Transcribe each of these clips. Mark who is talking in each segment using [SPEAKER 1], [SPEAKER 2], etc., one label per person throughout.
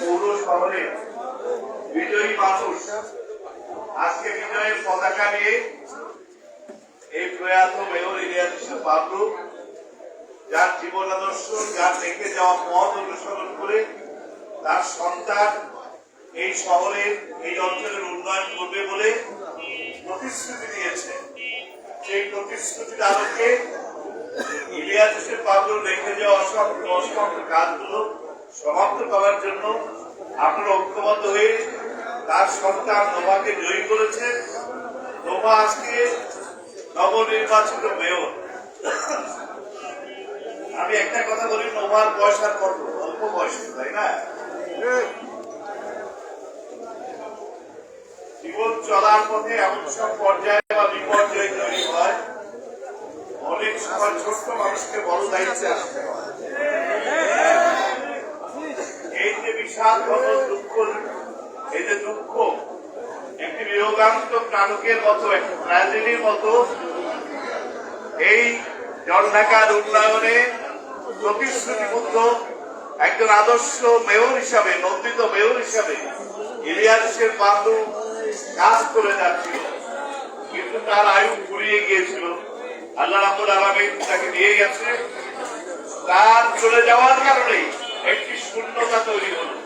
[SPEAKER 1] পৌর শহরে বিজয়ী মানুষ। আজকে বিজয়ের পতাকা নিয়ে এই প্রয়াত মেয়র ইলিয়াস বাবলু যার জীবন আদর্শ, যার রেখে যাওয়া পথ অনুসরণ করে তার সন্তান এই শহরের এই অঞ্চলের উন্নয়ন করবে বলে প্রতিশ্রুতি দিয়েছে। সেই প্রতিশ্রুতির আলোকে ইলিয়াস বাবলুর রেখে যাওয়া অসংখ্য অসংখ্য কাজগুলো সমাপ্ত করার জন্য আপনারা ঐক্যবদ্ধ হয়ে তার সন্তান নোভাকে জয়ী করেছে নোভা আজকে নবনির্বাচিত মেয়র। আমি একটা কথা বলি, নোভার বয়স আর কত? অল্প বয়স, তাই না? জীবন চলার পথে এমন সব পর্যায়ে বা বিপর্যয় তৈরি হয়। অনেক সময় ছোট্ট মানুষকে বড় দায়িত্বে আসতে হয়। একজন আদর্শ মেয়র হিসাবে নন্দিত মেয়র হিসাবে ইলিয়াসের বান্ধব কাজ করে যাচ্ছিল কিন্তু তার আয়ু ফুরিয়ে গিয়েছিল আল্লাহ রাবুল আলমিন তাকে নিয়ে গেছে তার চলে যাওয়ার কারণে একটি শূন্যতা তৈরি হল।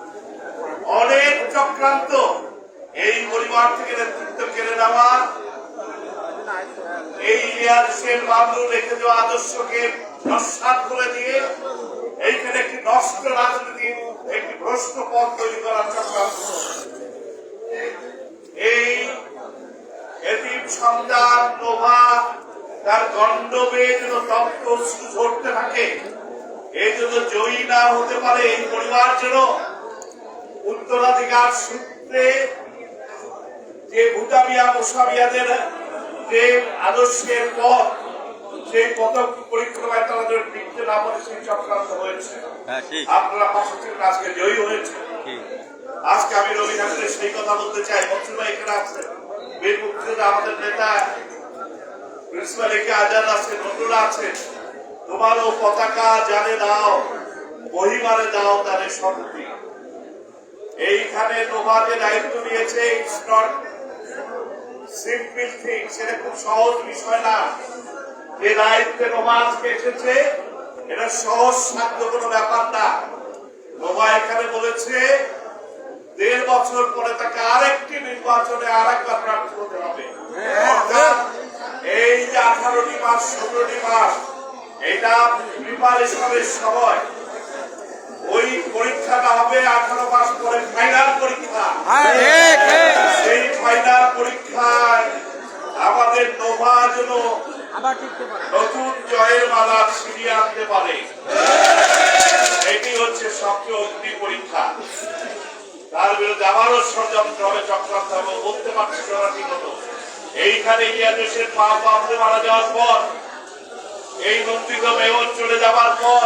[SPEAKER 1] অনেক চক্রান্ত। এই পরিবার থেকে নেতৃত্ব কেড়ে নেওয়া, এই ইলিয়াসের বাবলু রেখে দেওয়া আদর্শকে নস্বাত করে দিয়ে এইখানে একটি নষ্ট রাজনীতি, একটি ভ্রষ্ট পথ তৈরি করার চক্রান্ত। এই এতিম সন্তান নোভা, তার গণ্ডবে যেন তপ্ত থাকে। এই জন্য জয়ী না হতে পারে এই পরিবার যেন উত্তরাধিকার সূত্রে যে ভুটামিয়া মুসাবিয়াদের যে আদর্শের পথ সেই পথ পরিক্রমায় তারা যেন টিকতে না পারে সেই চক্রান্ত হয়েছে।
[SPEAKER 2] হ্যাঁ
[SPEAKER 1] আপনারা পাশে ছিলেন আজকে জয়ী হয়েছে। আজকে আমি রবি ঠাকুরের সেই কথা বলতে চাই। মন্ত্রী ভাই এখানে আছে বীর মুক্তিযোদ্ধা আমাদের নেতা প্রিন্সিপাল একে আজাদ আছে নতুন আছে তোমারও পতাকা জানে দাও মহিমারে দাও তাদের শক্তি। এইখানে তোমাকে দায়িত্ব নিয়েছে ইটস নট সিম্পল থিং সেটা খুব সহজ বিষয় না। যে দায়িত্বে আজকে এসেছে এটা সহজ সাধ্য কোনো ব্যাপার না। এখানে বলেছে, দেড় বছর পরে তাকে আরেকটি নির্বাচনে আরেকবার প্রার্থী হতে হবে। এই যে আঠারোটি মাস সতেরোটি মাস, এটা প্রিপারেশনের সময়। ওই পরীক্ষাটা হবে আঠারো মাস পরে ফাইনাল পরীক্ষা।
[SPEAKER 2] ঠিক
[SPEAKER 1] সেই ফাইনাল পরীক্ষায় আমাদের নোভা যেন নতুন জয়ের মালা ছিনিয়ে আনতে পারে। এটি হচ্ছে সবচেয়ে অগ্নি পরীক্ষা। তার বিরুদ্ধে আবারও ষড়যন্ত্র হবে চক্রান্ত হবে বলতে পারছি না ঠিক মতো। এইখানে ইন্ডিয়া দেশের মা বাপরে মারা যাওয়ার পর এই নন্দিত মেয়র চলে যাওয়ার পর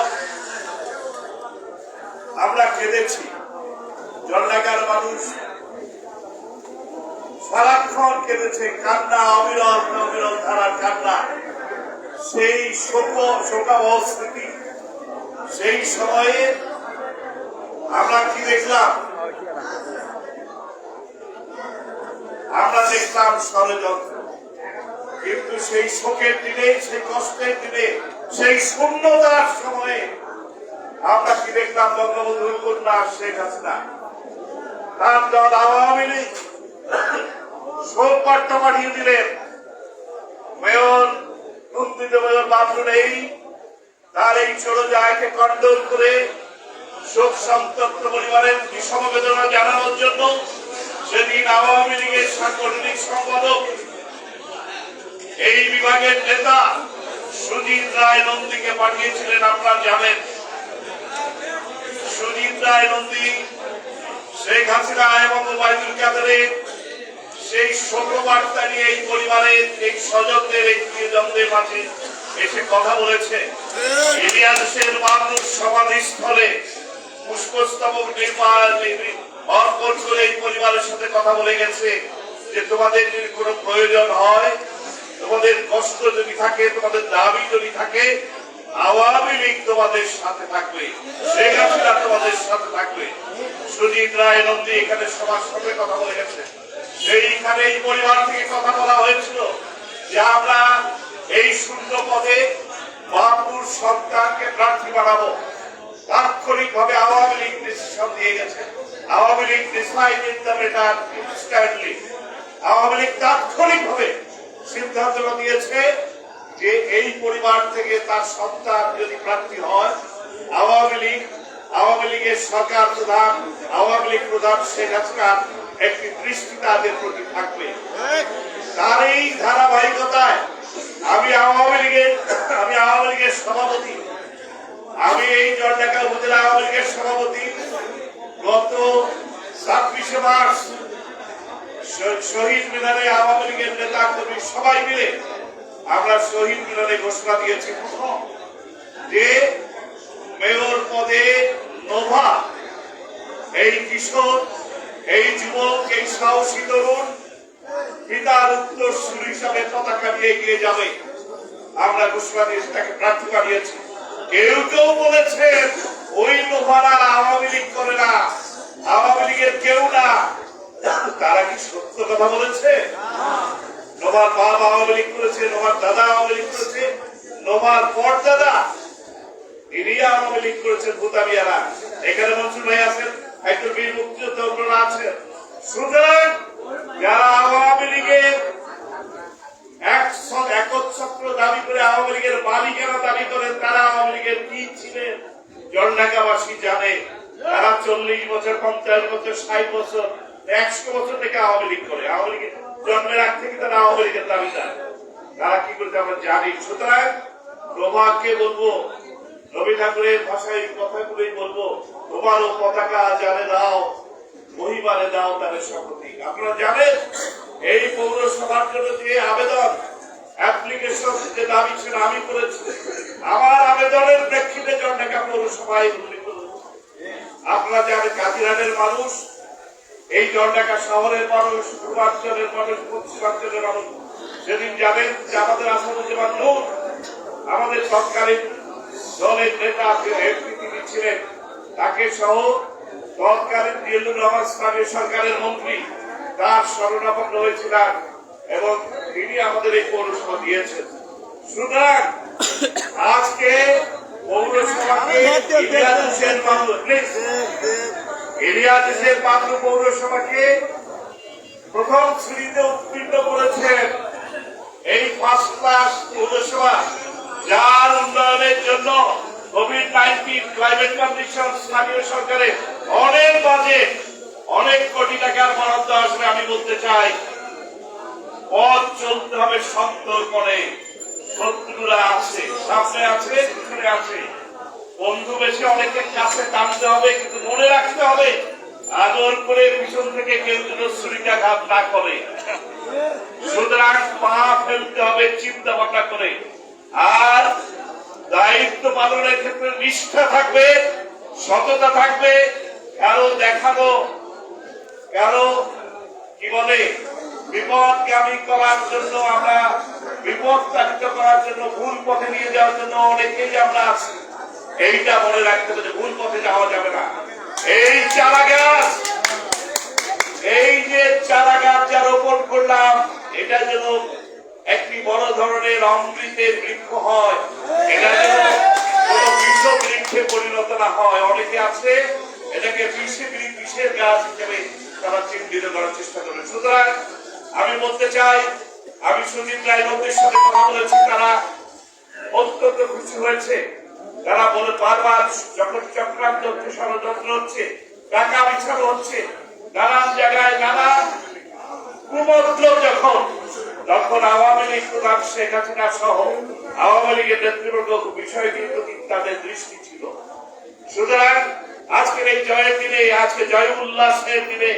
[SPEAKER 1] কেঁদেছি জন্নাগার মানুষ সারাক্ষণ কেঁদেছে কান্না, অবিরল অবিরল ধারার কান্না। সেই শোক, শোকাবহ স্মৃতি, সেই সময়ে আমরা কি দেখলাম? আমরা দেখলাম ষড়যন্ত্র। কিন্তু সেই শোকের দিনে, সেই কষ্টের দিনে, সেই শূন্যতার সময়ে আমরা কি দেখলাম বঙ্গবন্ধুর কন্যা শেখ হাসিনা? তার দল আওয়ামী লীগ। শোক বার্তা পাঠিয়ে দিলেন। মেয়র নন্দিত মেয়র বাবলু নেই। তার এই চলে যায়কে কন্ডল করে শোক সন্তপ্ত পরিবারের সমবেদনা জানানোর জন্য সেদিন আওয়ামী লীগের সাংগঠনিক সম্পাদক এই বিভাগের নেতা সুজিত রায় নন্দীকে পাঠিয়েছিলেন, আপনারা জানেন। সুজিত রায়, নন্দী, শেখ হাসিনা এবং ওবায়দুল কাদেরের সেই শোকবার্তা নিয়ে এই পরিবারের এই স্বজনদের এই প্রিয়জনদের মাঝে এসে কথা বলেছে। সাথে কথা বলে গেছে যে তোমাদের যদি কোনো প্রয়োজন হয়, তোমাদের কষ্ট যদি থাকে, তোমাদের দাবি যদি থাকে আওয়ামী লীগ তোমাদের সাথে থাকবে, শেখ হাসিনা তোমাদের সাথে থাকবে। সুজিত রায়, নন্দী এখানে সবার সাথে কথা বলে গেছে। সেইখানে এই পরিবার থেকে কথা বলা হয়েছিল যে আমরা এই শূন্য পদে বাপুর সরকারকে প্রার্থী বানাবো। তাৎক্ষণিক ভাবে আওয়ামী লীগ ডিসিশন দিয়ে গেছে। Awami League decided the matter instantly Awami League তাৎক্ষণিক ভাবে সিদ্ধান্ত দিয়েছে যে এই পরিবার থেকে তার সন্তান যদি প্রার্থী হয়, আওয়ামী লীগ, আওয়ামী লীগের সরকার প্রধান, আওয়ামী লীগ প্রধান শেখ হাসিনার একটি দৃষ্টি তাদের প্রতি থাকবে। তার এই ধারাবাহিকতায় আমি আওয়ামী লীগের, আমি আওয়ামী লীগের সভাপতি। আমি এই জলঢাকা উপজেলা আওয়ামী লীগের সভাপতি। গত ছাব্বিশে মার্চ শহীদ মিনারে আওয়ামী লীগের নেতা কর্মী সবাই মিলে আমরা শহীদ মিনারে ঘোষণা দিয়েছি। প্রথম যে মেয়র পদে নোভা, এই কিশোর, এই যুবক, এই সাহসী তরুণ, পিতার উত্তর সুর হিসাবে পতাকা নিয়ে এগিয়ে যাবে। আমরা ঘোষণা দিয়েছি তাকে প্রার্থী বানিয়েছি কেউ কেউ বলেছেন, ওই নোভারা আওয়ামী লীগ করে না, আওয়ামী লীগের কেউ না। তারা কি সত্য কথা বলেছে? নোভার বাপ আওয়ামী লীগ করেছে নোভার দাদা আওয়ামী লীগ করেছে নোভার পরদাদা তিনি আওয়ামী লীগ করেছেন ভূতামিয়ারা। এখানে মনসুর ভাই আছেন, একজন বীর মুক্তিযোদ্ধা আছেন। সুতরাং যারা আওয়ামী লীগের একচ্ছত্র দাবি করে আওয়ামী লীগের মালিকেরা দাবি করেন, তারা আওয়ামী লীগের কি ছিলেন? জলঢাকাবাসী জানে। তারা চল্লিশ বছর, পঞ্চাশ বছর, ষাট বছর, একশো বছর থেকে আওয়ামী লীগ করে। আওয়ামী লীগের জন্মের আগ থেকে তারা আওয়ামী লীগের দাবিদার। তারা কি করতে আমরা জানি? সুতরাং প্রভাকে বলব, রবি ঠাকুরের ভাষায় কথাগুলোই বলব তোমারও পতাকা জানে দাও, মহিমারে দাও তাদের শপথি আপনারা জানেন, এই পৌরসভার জন্য যে আবেদন, অ্যাপ্লিকেশন যে দাবি ছিল আমি করেছি, আমার আবেদনের প্রেক্ষিতে জনঢাকা পৌরসভায়। আপনারা জানেন কাজিরানের মানুষ এই জলঢাকা শহরের মানুষ পূর্বাঞ্চলের মানুষ পশ্চিমাঞ্চলের মানুষ সেদিন জানেন যে আমাদের আসাদুজ্জামান নূর আমাদের সরকারি দলের নেতা এমপি তিনি ছিলেন তাকে সহ তৎকালীন দিল্লুর রহমান স্থানীয় সরকারের মন্ত্রী তার শরণাপন্ন হয়েছিলেন এবং তিনি আমাদের এই পৌরসভা দিয়েছেন। সুতরাং আজকে পৌরসভাকে এরিয়াদেশের মাত্র পৌরসভাকে প্রথম শ্রেণীতে উত্তীর্ণ করেছেন এই ফার্স্ট ক্লাস পৌরসভা, যার উন্নয়নের জন্য কোভিড নাইন্টিন ক্লাইমেট কন্ডিশন স্থানীয় সরকারের অনেক বাজেট অনেক কোটি টাকার বরাদ্দ আসবে আমি বলতে চাই। পথ চলতে হবে সন্তর্পণে শত্রুরা আছে, সামনে আছে, পিছনে আছে। বন্ধু বেশি অনেকের কাছে টানতে হবে, কিন্তু মনে রাখতে হবে আদর করে পিছন থেকে কেউ যেন ছুরিকাঘাত না করে। সুতরাং পা ফেলতে হবে চিন্তা ভাবনা করে। আর দায়িত্ব পালনের ক্ষেত্রে নিষ্ঠা থাকবে, সততা থাকবে, কারও দেখানো, কারও, কি বলে বিপদগামী করার জন্য আমরা বিপদ চালিত করার জন্য ভুল পথে নিয়ে যাওয়ার জন্য অনেকেই আমরা আছি। এইটা মনে রাখতে হবে ভুল পথে যাওয়া যাবে না। এই চারা গাছ, এই যে চারা গাছ যা রোপণ করলাম, এটা যেন একটি বড় ধরনের অমৃতের বৃক্ষ হয়। এটা যেন কোনো বৃক্ষে পরিণত না হয়। অনেকে আছে, এটাকে বিষে বিষের গাছ হিসেবে তারা চিহ্নিত করার চেষ্টা করে। সুতরাং আমি বলতে চাই, আমি সুজিত রায় সাথে কথা বলেছি, তারা অত্যন্ত খুশি হয়েছে। তারা বলে বারবার যখন চক্রান্ত হচ্ছে, ষড়যন্ত্র হচ্ছে টাকা বিছানো হচ্ছে, নানান জায়গায় নানান কুমন্ত্র যখন, তখন আওয়ামী লীগ প্রধান শেখ হাসিনা সহ আওয়ামী লীগের নেতৃবৃন্দ বিষয়টির প্রতি তাদের দৃষ্টি ছিল। সুতরাং আজকের এই জয়ের দিনে, আজকে জয় উল্লাসের দিনে,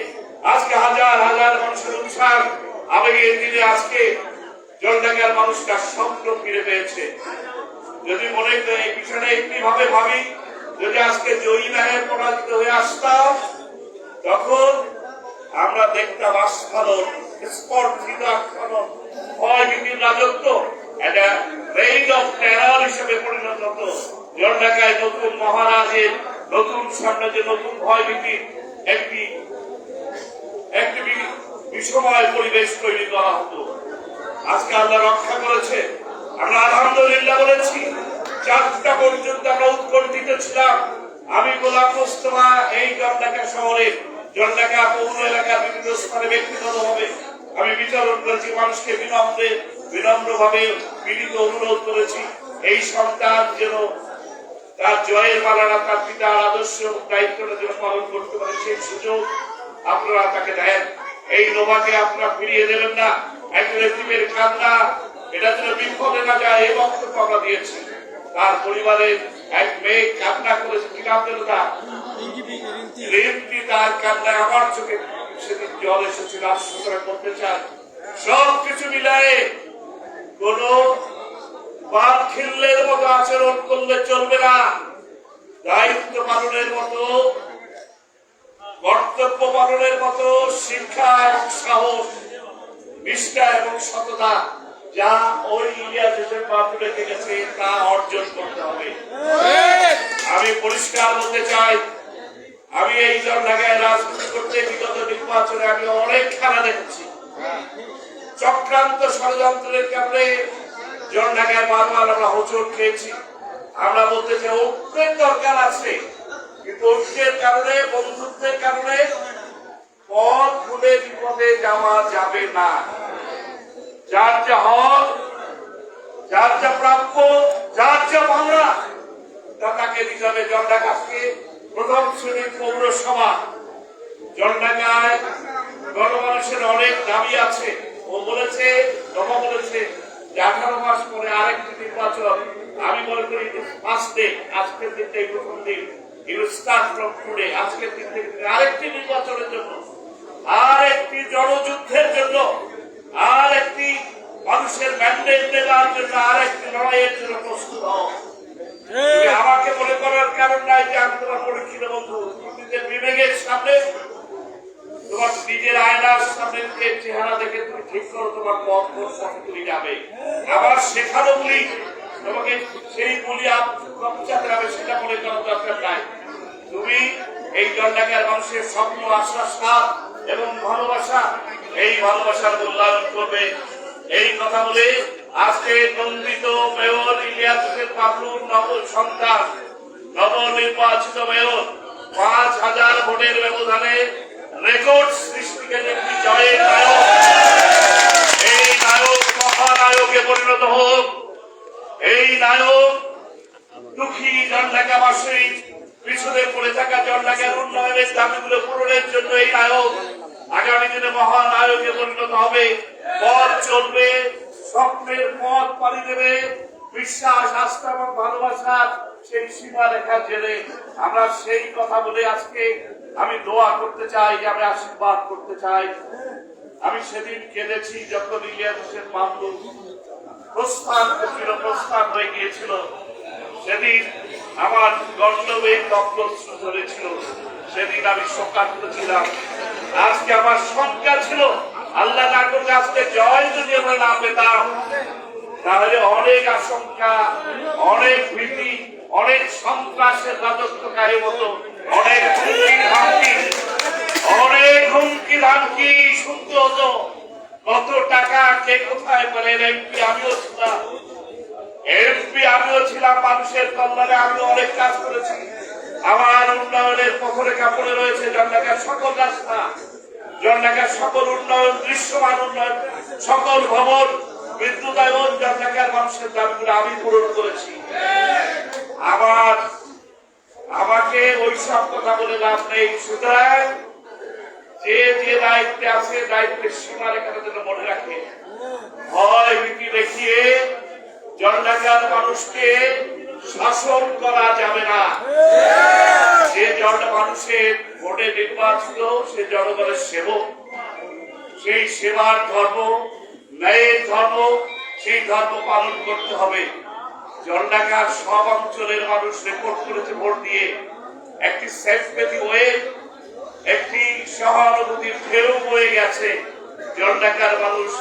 [SPEAKER 1] আজকে হাজার হাজার মানুষের উৎসাহ, আবেগের দিনে আজকে জলডাঙ্গার মানুষটা স্বপ্ন ফিরে পেয়েছে। যদি মনে বিষয়টা একটি ভাবে ভাবি যদি আজকে জয়ী ন্যায়ের পরাজিত হয়ে আসতাম তখন আমরা দেখতাম আস্ফালন স্পর্ধিত আস্ফালন ভীতির রাজত্ব রেইন অফ হিসেবে পরিণত হতো জলঢাকায় নতুন মহারাজের নতুন নতুন ভয় ভীতির একটি একটি বিষময় পরিবেশ তৈরি করা হতো আজকে আল্লাহ রক্ষা করেছে আমরা আলহামদুলিল্লাহ বলেছি, চারটা পর্যন্ত আমরা উৎকণ্ঠিত ছিলাম। আমি গোলাম মোস্তফা, এই জলঢাকা শহরে, জলঢাকা পৌর এলাকার বিভিন্ন স্থানে ব্যক্তিগত ভাবে আমি বিতরণ করেছি, মানুষকে বিনম্রে বিনম্র ভাবে বিনীত অনুরোধ করেছি। এই সন্তান যেন তার জয়ের মালানা তার পিতার আদর্শ দায়িত্বটা যেন পালন করতে পারে সেই সুযোগ আপনারা তাকে দেন। এই নোভাকে আপনারা ফিরিয়ে দেবেন না। এতিমের কান্না এটা যেন বিপদে না এই বক্তব্য আমরা দিয়েছি। তার পরিবারের এক মেয়ে কান্না করেছে, কি নাম দিল তার? রিম্পি তার কান্নায় আমার চোখে সেদিন জল এসেছিল আশ্বসনা করতে চান সব কিছু মিলায়ে কোন বাদ মতো আচরণ করলে চলবে না। দায়িত্ব পালনের মতো, কর্তব্য পালনের মতো, শিক্ষা এবং সাহস, নিষ্ঠা এবং সততা যা ওই হোসেন বাবু রেখে গেছে তা অর্জন করতে হবে। আমি পরিষ্কার বলতে চাই, আমি এই ঢাকায় রাজনীতি করতে বিগত নির্বাচনে আমি অনেক খেলা দেখেছি। চক্রান্ত ষড়যন্ত্রের কারণে জন ঢাকায় বারবার আমরা হোচট খেয়েছি। আমরা বলতে চাই ঐক্যের দরকার আছে, কিন্তু ঐক্যের কারণে, বন্ধুত্বের কারণে পথ ভুলে বিপদে যাওয়া যাবে না। যার যা হক, যার যা প্রাপ্য, যার যা তা তাকে দিতে হবে প্রথম শ্রেণির পৌরসভা। জলঢাকায় গণমানুষের অনেক দাবি আছে ও বলেছে জমা বলেছে যে মাস পরে আরেকটি নির্বাচন। আমি মনে করি দিন, আজকের দিনটাই প্রথম দিন। ইউ আজকের দিন থেকে আরেকটি নির্বাচনের জন্য আর একটি জনযুদ্ধের জন্য আর একটি মানুষের ম্যান্ডেট দেওয়ার জন্য আর একটি লড়াইয়ের জন্য প্রস্তুত হও। আমাকে মনে করার কারণ নাই যে আমি তোমার পরীক্ষিত বন্ধু। নিজের বিবেকের সামনে তোমার নিজের আয়নার সামনে চেহারা দেখে তুমি ঠিক করো তোমার পথ কোন পথে তুমি যাবে। আবার শেখানো বলি তোমাকে সেই বলি কপচাতে হবে সেটা মনে করার দরকার নাই। তুমি এই জন্ডাকার মানুষের স্বপ্ন আশা সাথ এবং ভালোবাসা এই ভালোবাসার মূল্যায়ন করবে। এই কথা বলে আজকে নন্দিত মেয়র ইলিয়াস হোসেন পাবলুর নব সন্তান, নবনির্বাচিত মেয়র, পাঁচ হাজার ভোটের ব্যবধানে রেকর্ড সৃষ্টিকারী একটি জয়ের নায়ক। এই নায়ক মহানায়কে পরিণত হোক। এই নায়ক দুঃখী জনঢাকাবাসী পিছনে পড়ে থাকা জনঢাকার উন্নয়নের দাবিগুলো পূরণের জন্য এই নায়ক আগামী দিনে মহানায়কে পরিণত হবে। পথ চলবে, স্বপ্নের পথ পাড়ি দেবে। বিশ্বাস, আস্থা এবং ভালোবাসার সেই সীমা রেখা জেনে আমরা সেই কথা বলে আজকে আমি দোয়া করতে চাই, আমি আশীর্বাদ করতে চাই। আমি সেদিন কেঁদেছি যখন হোসেন মামলু প্রস্থান প্রস্থান হয়ে গিয়েছিল। সেদিন আমার গণ্ডবের রক্ত ধরেছিল। সেদিন আমি শোকান্ত ছিলাম। আজকে আমার শঙ্কা ছিল, আল্লাহ না করলে আজকে জয় যদি আমরা না পেতাম, তাহলে অনেক আশঙ্কা, অনেক ভীতি, অনেক সন্ত্রাসের রাজত্বকারী মতো, অনেক হুমকি ধামকি অনেক হুমকি ধামকি শুনতে হতো, কত টাকা কে কোথায় পেলেন এমপি আমিও ছিলাম। এমপি আমিও ছিলাম, মানুষের কল্যাণে আমি অনেক কাজ করেছি। আমার উন্নয়নের পথরে কাপড়ে রয়েছে জনঢাকার সকল রাস্তা। জনঢাকার সকল উন্নয়ন, দৃশ্যমান উন্নয়ন, সকল ভবন, বিদ্যুতায়ন জনঢাকার মানুষের দাবিগুলো আমি পূরণ করেছি। আমার আমাকে ওই সব কথা বলে লাভ নেই। সুতরাং যে যে দায়িত্বে আছে, দায়িত্বের সীমা রেখাটা যেন মনে রাখে। ভয় ভীতি দেখিয়ে জনঢাকার মানুষকে শাসন করা যাবে না। যে জন মানুষের ভোটে নির্বাচিত, সে জনগণের সেবক। সেই সেবার ধর্ম, ন্যায়ের ধর্ম, সেই ধর্ম পালন করতে হবে। জলঢাকার সব অঞ্চলের মানুষ রেকর্ড করেছে ভোট দিয়ে। একটি সেলফপেথি ওয়ে একটি সহানুভূতির ঢেউ বয়ে গেছে। জলঢাকার মানুষ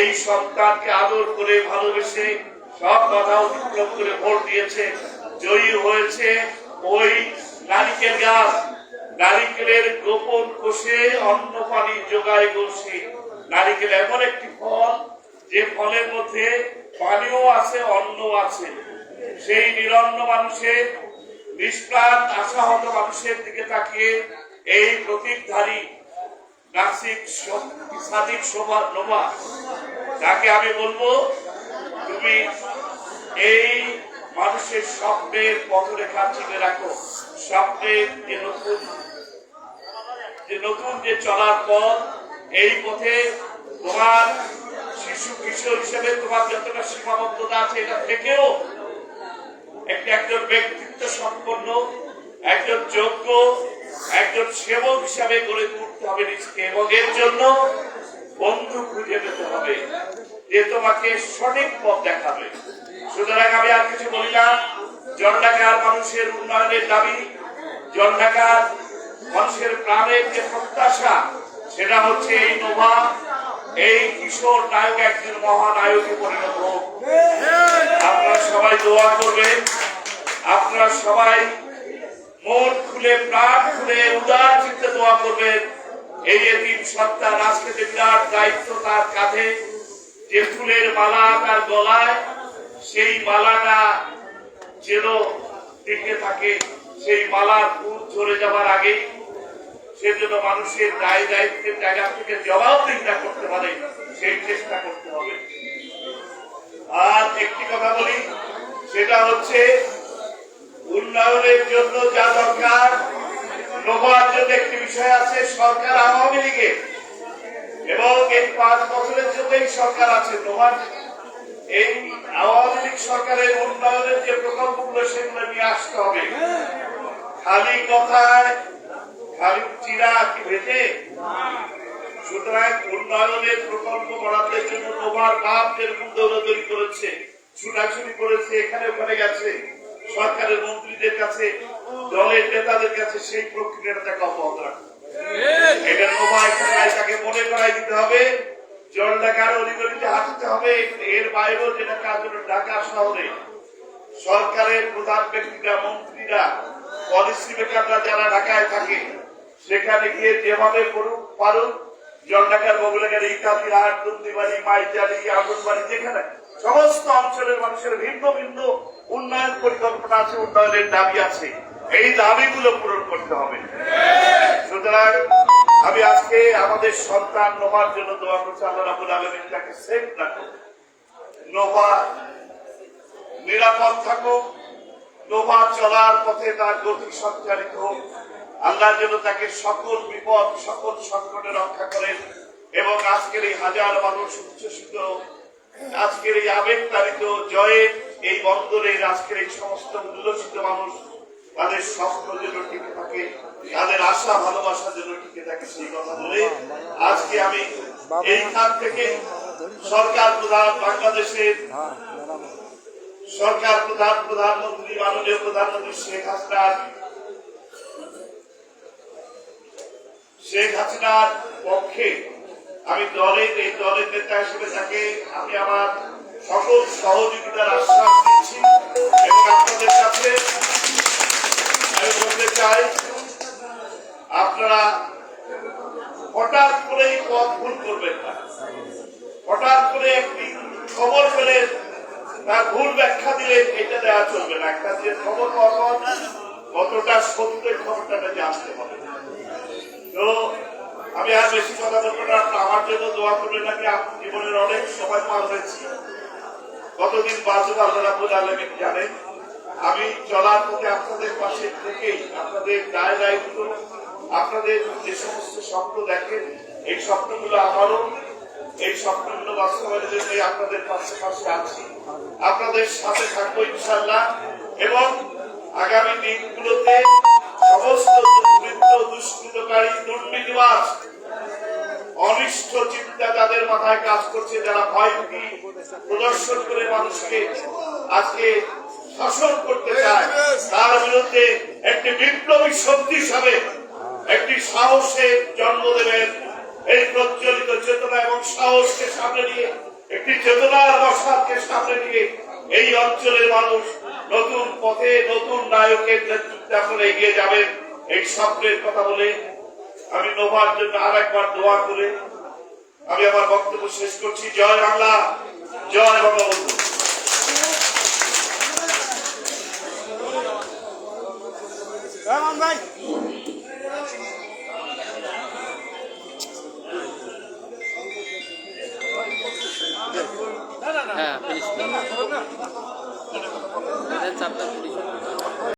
[SPEAKER 1] এই সন্তানকে আদর করে ভালোবেসে সব বাধা অতিক্রম করে ভোট দিয়েছে, জয়ী হয়েছে ওই নারিকেল গাছ। নারিকেলের গোপন কোষে অন্ন পানি যোগায় গোষে নারিকেল এমন একটি ফল, যে ফলের মধ্যে পানিও আছে অন্ন আছে। সেই নিরন্ন মানুষের, নিষ্প্রাণ, আশাহত মানুষের দিকে তাকিয়ে এই প্রতীকধারী নাসিক সাদিক শোভা নোভা। তাকে আমি বলব তুমি এই মানুষের স্বপ্নের পথরেখা চিনে রাখো। স্বপ্নের যে নতুন যে নতুন যে চলার পথ, এই পথে তোমার শিশু কিশোর হিসেবে তোমার যতটা সীমাবদ্ধতা আছে এটা থেকেও একটি একজন ব্যক্তিত্ব সম্পন্ন, একজন যোগ্য, একজন সেবক হিসাবে গড়ে তুলতে হবে নিজকে এবং এর জন্য বন্ধু খুঁজে পেতে হবে। যে তোমাকে সঠিক পথ দেখাবে। সুতরাং আমি আর কিছু বলি না। জনঢাকার মানুষের উন্নয়নের দাবি। জনঢাকার মানুষের প্রাণের যে প্রত্যাশা, সেটা হচ্ছে এই নোভা, এই কিশোর নায়ক একজন মহানায়কে পরিণত হোক। আপনারা সবাই দোয়া করবেন। আপনারা সবাই মন খুলে, প্রাণ খুলে, উদার চিত্তে দোয়া করবেন। এই এতিম সন্তান আজকে যে বিরাট দায়িত্ব তার কাঁধে। যে ফুলের মালা তার গলায়, সেই মালাটা যেন টিকে থাকে, সেই মালার ফুল ঝরে যাবার আগেই। সেজন্য মানুষের দায় দায়িত্বের জায়গা থেকে জবাবদিহিতা করতে পারে, সেই চেষ্টা করতে হবে। আর একটি কথা বলি, সেটা হচ্ছে, উন্নয়নের জন্য যা দরকার নোভার জন্য একটি বিষয় আছে, সরকার আওয়ামী লীগের। এবং এই পাঁচ বছরের জন্য সরকার আছে। নোভার এই আওয়ামী লীগ সরকারের উন্নয়নের যে প্রকল্পগুলো সেগুলো নিয়ে আসতে হবে। খালি কথায় খালি চিরা কি ভেজে সুতরাং উন্নয়নের প্রকল্প বরাদ্দের জন্য তোমার বাপ যেরকম দৌড়াদৌড়ি করেছে, ছুটাছুটি করেছে, এখানে ওখানে গেছে, সরকারের মন্ত্রীদের কাছে, দলের নেতাদের কাছে সেই প্রক্রিয়াটা অব্যাহত রাখবে জল ঢাকার সেখানে গিয়ে যেভাবে করুক, পারুক জলঢাকার বগুলাগার ইত্যাদি হাট, দুন্দিবাড়ি মাইজালি যেখানে সমস্ত অঞ্চলের মানুষের ভিন্ন ভিন্ন উন্নয়ন পরিকল্পনা আছে, উন্নয়নের দাবি আছে। এই দাবিগুলো পূরণ করতে হবে। সুতরাং আমি আজকে আমাদের সন্তান নোভার জন্য দোয়া করছি, আল্লাহ রাবুল আলমিন তাকে সেফ রাখুন নোভা নিরাপদ থাকুক নোভা চলার পথে তার গতি সঞ্চারিত হোক। আল্লাহ যেন তাকে সকল বিপদ, সকল সংকটে রক্ষা করেন এবং আজকের এই হাজার মানুষ উচ্ছ্বসিত। আজকের এই আবেগতাড়িত জয়ের এই বন্দরের আজকের এই সমস্ত উল্লসিত মানুষ তাদের স্বপ্ন যেন টিকে থাকে, তাদের আশা, ভালোবাসা যেন টিকে থাকে সেই কথা বলে আজকে আমি এইখান থেকে সরকার প্রধান বাংলাদেশের সরকার প্রধান প্রধানমন্ত্রী মাননীয় প্রধানমন্ত্রী শেখ হাসিনার শেখ হাসিনার পক্ষে আমি দলের, এই দলের নেতা হিসেবে তাকে আমি আমার সকল সহযোগিতার আশ্বাস দিচ্ছি এবং আপনাদের কাছে চাই, আপনারা হঠাৎ করেই পথ ভুল করবেন না। হঠাৎ করে একটি খবর পেলে তার ভুল ব্যাখ্যা দিলে এটা দেওয়া চলবে না। একটা যে খবর পাওয়ার পর কতটা সত্যের খবরটা জানতে হবে। তো আমি আর বেশি কথা বলব না আমার জন্য দোয়া করবেন নাকি জীবনের অনেক সময় পার হয়েছি। কতদিন বাঁচব আল্লাহ রাবুল আলমিন জানেন। আমি চলার পথে আপনাদের পাশে থেকেই আপনাদের দায় দায়িত্ব, আপনাদের যে সমস্ত স্বপ্ন দেখেন, এই স্বপ্নগুলো আমারও, এই স্বপ্নগুলো বাস্তবায়নের জন্য আপনাদের পাশে পাশে আছি। আপনাদের সাথে থাকব ইনশাল্লাহ এবং আগামী দিনগুলোতে সমস্ত দুষ্কৃতকারী, দুর্নীতিবাজ, অনিষ্ট চিন্তা যাদের মাথায় কাজ করছে, যারা ভয়ভীতি প্রদর্শন করে মানুষকে আজকে শাসন করতে চায় তার বিরুদ্ধে একটি বিপ্লবী শক্তি হিসাবে একটি সাহসের জন্ম দেবেন। এই প্রজ্বলিত চেতনা এবং সাহসকে সামনে নিয়ে একটি চেতনার বসাতকে সামনে নিয়ে এই অঞ্চলের মানুষ নতুন পথে নতুন নায়কের নেতৃত্বে আপনারা এগিয়ে যাবেন এই স্বপ্নের কথা বলে আমি নোভার জন্য আর একবার দোয়া করে আমি আমার বক্তব্য শেষ করছি। জয় বাংলা জয় বঙ্গবন্ধু।
[SPEAKER 2] রহমান ভাই
[SPEAKER 3] হ্যাঁ পুলিশ চাপটা পুলিশ